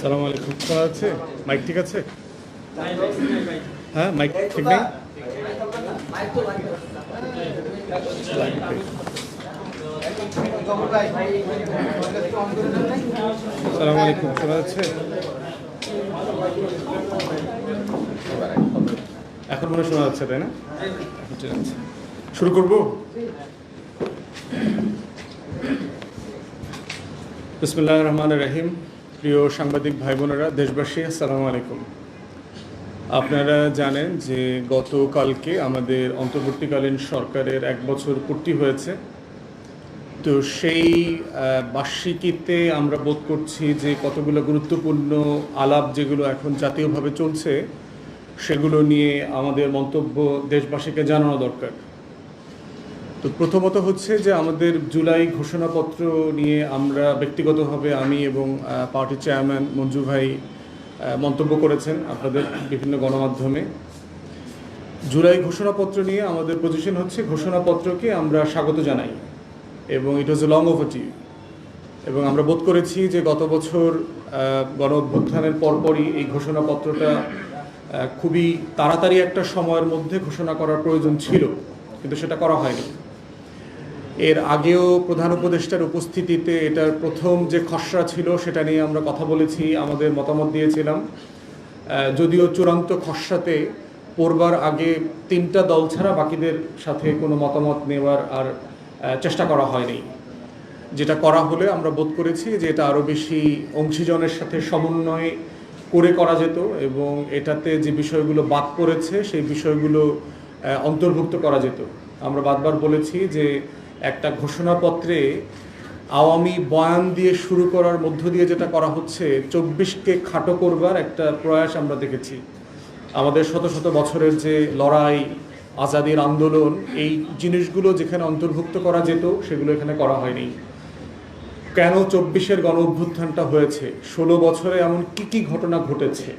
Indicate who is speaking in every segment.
Speaker 1: সালাম আলাইকুম। শোনা যাচ্ছে মাইক ঠিক আছে? হ্যাঁ মাইক ঠিক নেই? সালাম আলাইকুম, শোনা যাচ্ছে? এখন মনে শোনা যাচ্ছে, তাই না? আছে। শুরু করব? বিসমুল্লাহ রহমান রহিম। প্রিয় সাংবাদিক ভাই বোনেরা দেশবাসী, আসসালামু আলাইকুম। আপনারা জানেন যে গতকালকে আমাদের অন্তর্বর্তীকালীন সরকারের এক বছর পূর্তি হয়েছে। তো সেই বার্ষিকীতে আমরা বোধ করছি যে কতগুলো গুরুত্বপূর্ণ আলাপ যেগুলো এখন জাতীয়ভাবে চলছে, সেগুলো নিয়ে আমাদের মন্তব্য দেশবাসীকে জানানো দরকার। তো প্রথমত হচ্ছে যে আমাদের জুলাই ঘোষণাপত্র নিয়ে আমরা ব্যক্তিগতভাবে আমি এবং পার্টির চেয়ারম্যান মঞ্জু ভাই মন্তব্য করেছেন আপনাদের বিভিন্ন গণমাধ্যমে। জুলাই ঘোষণাপত্র নিয়ে আমাদের পজিশন হচ্ছে ঘোষণাপত্রকে আমরা স্বাগত জানাই এবং ইট ওয়াজ এ লং ওভারটিউ এবং আমরা বোধ করেছি যে গত বছর গণ অভ্যুত্থানের পরপরই এই ঘোষণাপত্রটা খুবই তাড়াতাড়ি একটা সময়ের মধ্যে ঘোষণা করার প্রয়োজন ছিল, কিন্তু সেটা করা হয়নি। এর আগেও প্রধান উপদেষ্টার উপস্থিতিতে এটার প্রথম যে খসড়া ছিল, সেটা নিয়ে আমরা কথা বলেছি, আমাদের মতামত দিয়েছিলাম। যদিও চূড়ান্ত খসড়াতে পড়বার আগে তিনটা দল ছাড়া বাকিদের সাথে কোনো মতামত নেওয়ার আর চেষ্টা করা হয়নি। যেটা করা হলে আমরা বোধ করেছি যে এটা আরও বেশি অংশীজনের সাথে সমন্বয় করে করা যেত এবং এটাতে যে বিষয়গুলো বাদ পড়েছে, সেই বিষয়গুলো অন্তর্ভুক্ত করা যেত। আমরা বারবার বলেছি যে একটা ঘোষণাপত্রে আওয়ামী বয়ান দিয়ে শুরু করার মধ্য দিয়ে যেটা করা হচ্ছে, চব্বিশকে খাটো করবার একটা প্রয়াস আমরা দেখেছি। আমাদের শত শত বছরের যে লড়াই, আজাদির আন্দোলন, এই জিনিসগুলো যেখানে অন্তর্ভুক্ত করা যেত, সেগুলো এখানে করা হয়নি। কেন চব্বিশের গণ অভ্যুত্থানটা হয়েছে? ষোলো বছরে এমন কি কি ঘটনা ঘটেছে?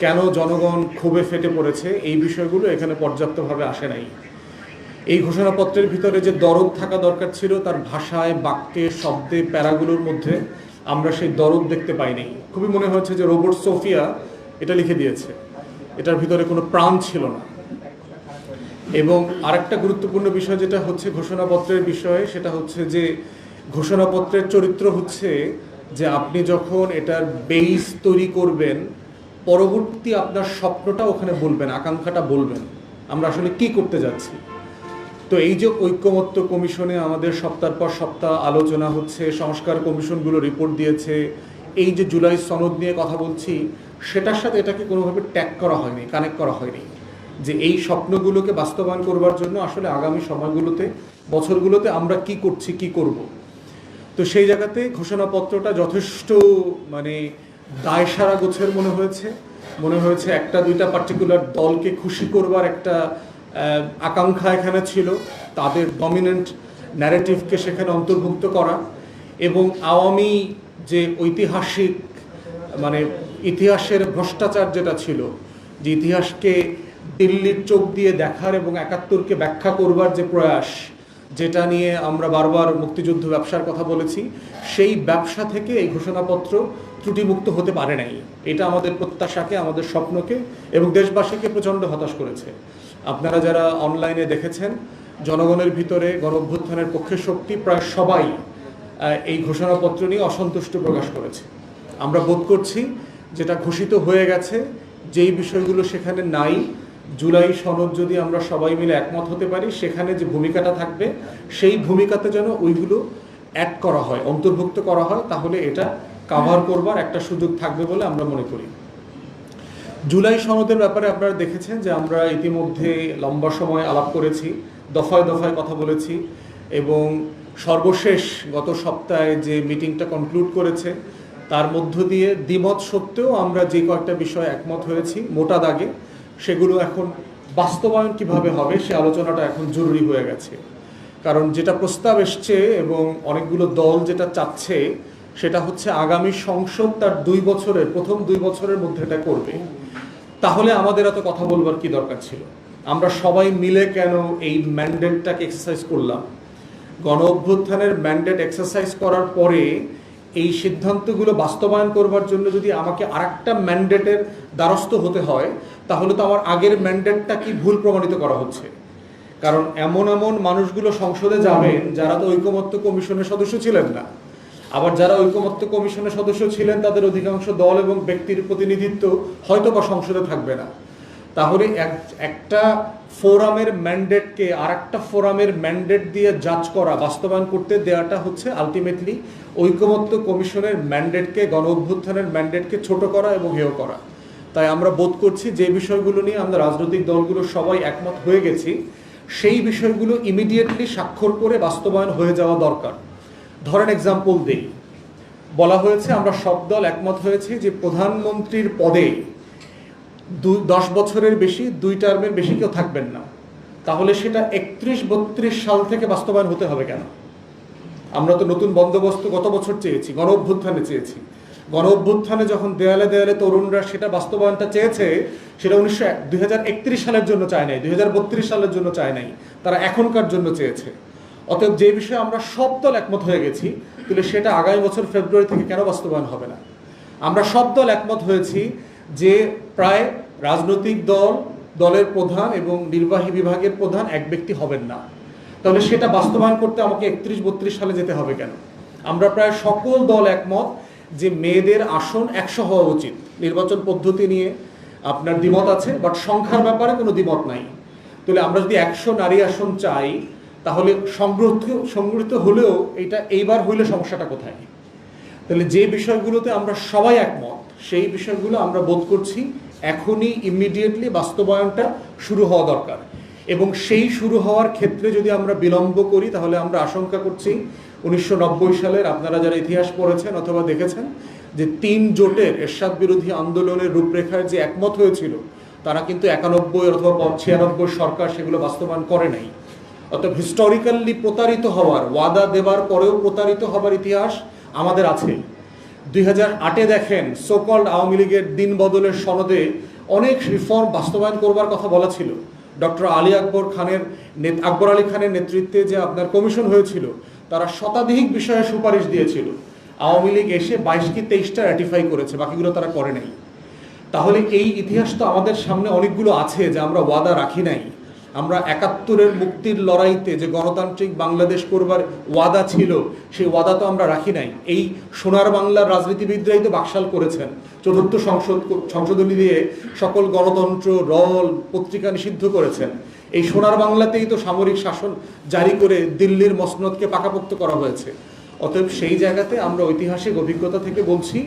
Speaker 1: কেন জনগণ ক্ষোভে ফেটে পড়েছে? এই বিষয়গুলো এখানে পর্যাপ্তভাবে আসে নাই। এই ঘোষণাপত্রের ভিতরে যে দরদ থাকা দরকার ছিল, তার ভাষায়, বাক্যে, শব্দে, প্যারাগুলোর মধ্যে আমরা সেই দরদ দেখতে পাইনি। খুবই মনে হয়েছে যে রোবট সোফিয়া এটা লিখে দিয়েছে। এটার ভিতরে কোনো প্রাণ ছিল না। এবং আরেকটা গুরুত্বপূর্ণ বিষয় যেটা হচ্ছে ঘোষণাপত্রের বিষয়ে, সেটা হচ্ছে যে ঘোষণাপত্রের চরিত্র হচ্ছে যে আপনি যখন এটার বেইস তৈরি করবেন, পরবর্তী আপনার স্বপ্নটা ওখানে বলবেন, আকাঙ্ক্ষাটা বলবেন, আমরা আসলে কি করতে যাচ্ছি? তো এই যে ঐক্যমত্য কমিশনে আমাদের সপ্তাহ পর সপ্তাহ আলোচনা হচ্ছে, সংস্কার কমিশনগুলো রিপোর্ট দিয়েছে, এই যে জুলাই সনদ নিয়ে কথা বলছি, সেটার সাথে এটাকে কোনোভাবে ট্যাগ করা হয়নি কানেক্ট করা হয়নি। যে এই স্বপ্নগুলোকে বাস্তবায়ন করবার জন্য আসলে আগামী সময়গুলোতে, বছরগুলোতে আমরা কি করছি, কি করব? তো সেই জায়গাতে ঘোষণাপত্রটা যথেষ্ট মানে দায় সারা গোছের মনে হয়েছে। মনে হয়েছে একটা দুইটা পার্টিকুলার দলকে খুশি করবার একটা আকাঙ্ক্ষা এখানে ছিল তাদের ডমিনেন্ট ন্যারেটিভকে সেখানে অন্তর্ভুক্ত করা এবং আওয়ামী যে ঐতিহাসিক মানে ইতিহাসের ভ্রষ্টাচার যেটা ছিল, যে ইতিহাসকে দিল্লির চোখ দিয়ে দেখার এবং একাত্তরকে ব্যাখ্যা করবার যে প্রয়াস, যেটা নিয়ে আমরা বারবার মুক্তিযুদ্ধ ব্যবসার কথা বলেছি, সেই ব্যবসা থেকে এই ঘোষণাপত্র ত্রুটিমুক্ত হতে পারে নাই। এটা আমাদের প্রত্যাশাকে, আমাদের স্বপ্নকে এবং দেশবাসীকে প্রচণ্ড হতাশ করেছে। আপনারা যারা অনলাইনে দেখেছেন, জনগণের ভিতরে গণ অভ্যুত্থানের পক্ষে শক্তি প্রায় সবাই এই ঘোষণাপত্র নিয়ে অসন্তুষ্ট প্রকাশ করেছে। আমরা বোধ করছি যেটা ঘোষিত হয়ে গেছে, যেই বিষয়গুলো সেখানে নাই, জুলাই সনদ যদি আমরা সবাই মিলে একমত হতে পারি, সেখানে যে ভূমিকাটা থাকবে, সেই ভূমিকাতে যেন ওইগুলো অ্যাড করা হয়, অন্তর্ভুক্ত করা হয়, তাহলে এটা কাভার করবার একটা সুযোগ থাকবে বলে আমরা মনে করি। জুলাই সনদের ব্যাপারে আপনারা দেখেছেন যে আমরা ইতিমধ্যে লম্বা সময় আলাপ করেছি, দফায় দফায় কথা বলেছি এবং সর্বশেষ গত সপ্তাহে যে মিটিংটা কনক্লুড করেছে, তার মধ্য দিয়ে দ্বিমত সত্ত্বেও আমরা যে কয়েকটা বিষয়ে একমত হয়েছি মোটা দাগে, সেগুলো এখন বাস্তবায়ন কীভাবে হবে সে আলোচনাটা এখন জরুরি হয়ে গেছে। কারণ যেটা প্রস্তাব এসছে এবং অনেকগুলো দল যেটা চাচ্ছে, সেটা হচ্ছে আগামী সংসদ তার দুই বছরের, প্রথম দুই বছরের মধ্যে এটা করবে। তাহলে আমাদের এত কথা বলবার কি দরকার ছিল? আমরা সবাই মিলে কেন এই ম্যান্ডেটটাকে এক্সারসাইজ করলাম? গণ অভ্যুত্থানের ম্যান্ডেট এক্সারসাইজ করার পরে এই সিদ্ধান্তগুলো বাস্তবায়ন করবার জন্য যদি আমাকে আরেকটা ম্যান্ডেটের দ্বারস্থ হতে হয়, তাহলে তো আমার আগের ম্যান্ডেটটা কি ভুল প্রমাণিত করা হচ্ছে? কারণ এমন এমন মানুষগুলো সংসদে যাবেন যারা তো ঐকমত্য কমিশনের সদস্য ছিলেন না। আবার যারা ঐকমত্য কমিশনের সদস্য ছিলেন, তাদের অধিকাংশ দল এবং ব্যক্তির প্রতিনিধিত্ব হয়তো বা সংসদে থাকবে না। তাহলে এক, একটা ফোরামের ম্যান্ডেটকে আর একটা ফোরামের ম্যান্ডেট দিয়ে জাজ করা, বাস্তবায়ন করতে দেওয়াটা হচ্ছে আলটিমেটলি ঐকমত্য কমিশনের ম্যান্ডেটকে, গণ অভ্যুত্থানের ম্যান্ডেটকে ছোট করা এবং হেয় করা। তাই আমরা বোধ করছি যে বিষয়গুলো নিয়ে আমরা রাজনৈতিক দলগুলো সবাই একমত হয়ে গেছি, সেই বিষয়গুলো ইমিডিয়েটলি স্বাক্ষর করে বাস্তবায়ন হয়ে যাওয়া দরকার। ধরেন এক্সাম্পল দেই। বলা হয়েছে আমরা সব দল একমত হয়েছি যে প্রধানমন্ত্রীর পদে দুই দশ বছরের বেশি, দুই টার্মের বেশি কেউ থাকবেন না। তাহলে সেটা একত্রিশ, বত্রিশ সাল থেকে বাস্তবায়ন হতে হবে কেন? আমরা তো নতুন বন্দোবস্ত গত বছর চেয়েছি, গণ অভ্যুত্থানে চেয়েছি। গণ অভ্যুত্থানে যখন দেয়ালে দেয়ালে তরুণরা সেটা বাস্তবায়নটা চেয়েছে, সেটা উনিশশো দুই সালের জন্য চায় নাই, দুই হাজার বত্রিশ সালের জন্য চায় নাই, তারা এখনকার জন্য চেয়েছে। অতএব যে বিষয়ে আমরা সব দল একমত হয়ে গেছি, তাহলে সেটা আগামী বছর ফেব্রুয়ারি থেকে কেন বাস্তবায়ন হবে না? আমরা সব দল একমত হয়েছি যে প্রায় রাজনৈতিক দল, দলের প্রধান এবং নির্বাহী বিভাগের প্রধান এক ব্যক্তি হবেন না। তাহলে সেটা বাস্তবায়ন করতে আমাকে একত্রিশ বত্রিশ সালে যেতে হবে কেন? আমরা প্রায় সকল দল একমত যে মেয়েদের আসন একশো হওয়া উচিত। নির্বাচন পদ্ধতি নিয়ে আপনার দ্বিমত আছে বাট সংখ্যার ব্যাপারে কোনো দ্বিমত নাই। তাহলে আমরা যদি একশো নারী আসন চাই তাহলে সংগ্রহ সংগৃহীত হলেও এটা এইবার হইলে সমস্যাটা কোথায়? তাহলে যে বিষয়গুলোতে আমরা সবাই একমত, সেই বিষয়গুলো আমরা বোধ করছি এখনই ইমিডিয়েটলি বাস্তবায়নটা শুরু হওয়া দরকার। এবং সেই শুরু হওয়ার ক্ষেত্রে যদি আমরা বিলম্ব করি, তাহলে আমরা আশঙ্কা করছি উনিশশো নব্বই সালের, আপনারা যারা ইতিহাস পড়েছেন অথবা দেখেছেন, যে তিন জোটের এরশাদ বিরোধী আন্দোলনের রূপরেখায় যে একমত হয়েছিল, তারা কিন্তু একানব্বই অথবা ছিয়ানব্বই সরকার সেগুলো বাস্তবায়ন করে নাই। অর্থাৎ হিস্টোরিক্যালি প্রতারিত হওয়ার, ওয়াদা দেবার পরেও প্রতারিত হবার ইতিহাস আমাদের আছে। দুই হাজার আটে দেখেন সোকল্ড আওয়ামী লীগের দিন বদলের সনদে অনেক রিফর্ম বাস্তবায়ন করবার কথা বলা ছিল। ডক্টর আলী আকবর খানের আকবর আলী খানের নেতৃত্বে যে আপনার কমিশন হয়েছিল, তারা শতাধিক বিষয়ে সুপারিশ দিয়েছিল। আওয়ামী লীগ এসে বাইশ কি তেইশটা র্যাটিফাই করেছে, বাকিগুলো তারা করে নাই। তাহলে এই ইতিহাস তো আমাদের সামনে অনেকগুলো আছে যে আমরা ওয়াদা রাখি নাই। আমরা একাত্তরের মুক্তির লড়াইতে যে গণতান্ত্রিক বাংলাদেশ করবার ওয়াদা ছিল, সেই ওয়াদা তো আমরা রাখি নাই। এই সোনার বাংলার রাজনীতিবিদরাই তো বাকশাল করেছেন। চতুর্থ সংসদ সংশোধনী দিয়ে সকল গণতন্ত্র, রল, পত্রিকা নিষিদ্ধ করেছেন। এই সোনার বাংলাতেই তো সামরিক শাসন জারি করে দিল্লির মসনদকে পাকাপোক্ত করা হয়েছে। অতএব সেই জায়গাতে আমরা ঐতিহাসিক অভিজ্ঞতা থেকে বলছি,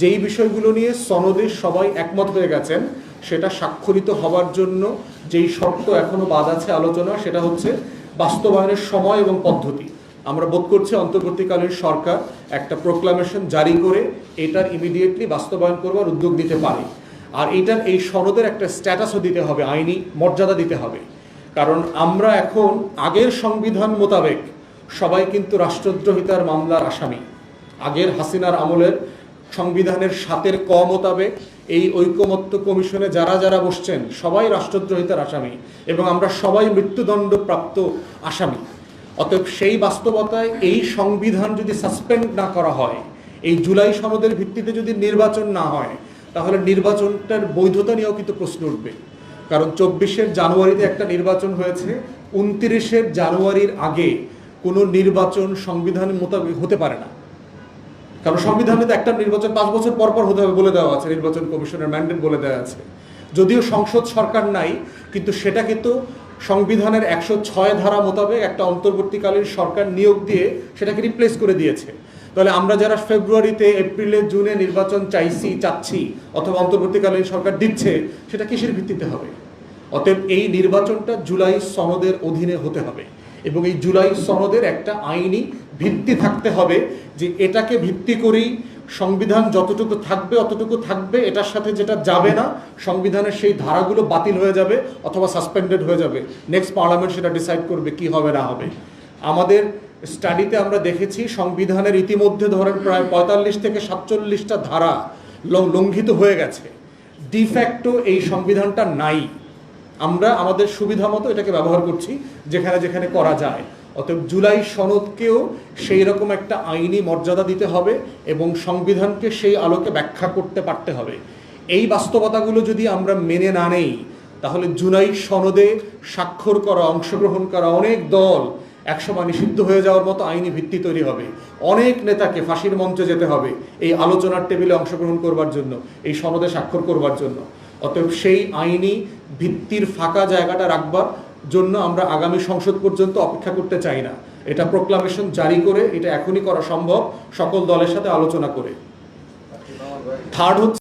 Speaker 1: যেই বিষয়গুলো নিয়ে সনদে সবাই একমত হয়ে গেছেন, সেটা স্বাক্ষরিত হবার জন্য যেই শর্ত এখনও বাদ আছে আলোচনা, সেটা হচ্ছে বাস্তবায়নের সময় এবং পদ্ধতি। আমরা বোধ করছি অন্তর্বর্তীকালীন সরকার একটা প্রোক্লামেশন জারি করে এটার ইমিডিয়েটলি বাস্তবায়ন করবার উদ্যোগ নিতে পারে। আর এটার এই সনদের একটা স্ট্যাটাসও দিতে হবে, আইনি মর্যাদা দিতে হবে। কারণ আমরা এখন আগের সংবিধান মোতাবেক সবাই কিন্তু রাষ্ট্রদ্রোহিতার মামলার আসামি। আগের হাসিনার আমলের সংবিধানের সাতের ক মোতাবেক এই ঐকমত্য কমিশনে যারা যারা বসছেন, সবাই রাষ্ট্রদ্রোহিতার আসামি এবং আমরা সবাই মৃত্যুদণ্ড প্রাপ্ত আসামি। অতএব সেই বাস্তবতায় এই সংবিধান যদি সাসপেন্ড না করা হয়, এই জুলাই সনদের ভিত্তিতে যদি নির্বাচন না হয়, তাহলে নির্বাচনটার বৈধতা নিয়েও কিন্তু প্রশ্ন উঠবে। কারণ চব্বিশের জানুয়ারিতে একটা নির্বাচন হয়েছে, উনত্রিশের জানুয়ারির আগে কোনো নির্বাচন সংবিধান মোতাবেক হতে পারে না। কারণ সংবিধানে তো একটা নির্বাচন পাঁচ বছর পর পর হতে হবে বলে দেওয়া আছে, নির্বাচন কমিশনের ম্যান্ডেট বলে দেওয়া আছে। যদিও সংসদ সরকার নাই, কিন্তু সেটা কিন্তু সংবিধানের একশো ছয় ধারা মোতাবেক একটা অন্তর্বর্তীকালীন সরকার নিয়োগ দিয়ে সেটাকে রিপ্লেস করে দিয়েছে। তাহলে আমরা যারা ফেব্রুয়ারিতে, এপ্রিলে, জুনে নির্বাচন চাইছি, চাচ্ছি, অথবা অন্তর্বর্তীকালীন সরকার দিচ্ছে, সেটা কিসের ভিত্তিতে হবে? অতএব এই নির্বাচনটা জুলাই সনদের অধীনে হতে হবে। এবং এই জুলাই সনদের একটা আইনি ভিত্তি থাকতে হবে যে এটাকে ভিত্তি করেই সংবিধান যতটুকু থাকবে, অতটুকু থাকবে, এটার সাথে যেটা যাবে না, সংবিধানের সেই ধারাগুলো বাতিল হয়ে যাবে অথবা সাসপেন্ডেড হয়ে যাবে। নেক্সট পার্লামেন্ট সেটা ডিসাইড করবে কি হবে, না হবে। আমাদের স্টাডিতে আমরা দেখেছি সংবিধানের ইতিমধ্যে ধরেন প্রায় পঁয়তাল্লিশ থেকে সাতচল্লিশটা ধারা লঙ্ঘিত হয়ে গেছে। ডিফ্যাক্টো এই সংবিধানটা নাই। আমরা আমাদের সুবিধা মতো এটাকে ব্যবহার করছি যেখানে যেখানে করা যায়। অতএব জুলাই সনদকেও সেই রকম একটা আইনি মর্যাদা দিতে হবে এবং সংবিধানকে সেই আলোকে ব্যাখ্যা করতে পারতে হবে। এই বাস্তবতাগুলো যদি আমরা মেনে না নেই, তাহলে জুলাই সনদে স্বাক্ষর করা, অংশগ্রহণ করা অনেক দল একসময় নিষিদ্ধ হয়ে যাওয়ার মতো আইনি ভিত্তি তৈরি হবে। অনেক নেতাকে ফাঁসির মঞ্চে যেতে হবে এই আলোচনার টেবিলে অংশগ্রহণ করবার জন্য, এই সনদে স্বাক্ষর করবার জন্য। অতএব সেই আইনি ভিত্তির ফাঁকা জায়গাটা রাখবার জন্য আমরা আগামী সংসদ পর্যন্ত অপেক্ষা করতে চাই না। এটা প্রোক্লামেশন জারি করে, এটা এখনই করা সম্ভব। সকল দলের সাথে আলোচনা করে। থার্ড হচ্ছে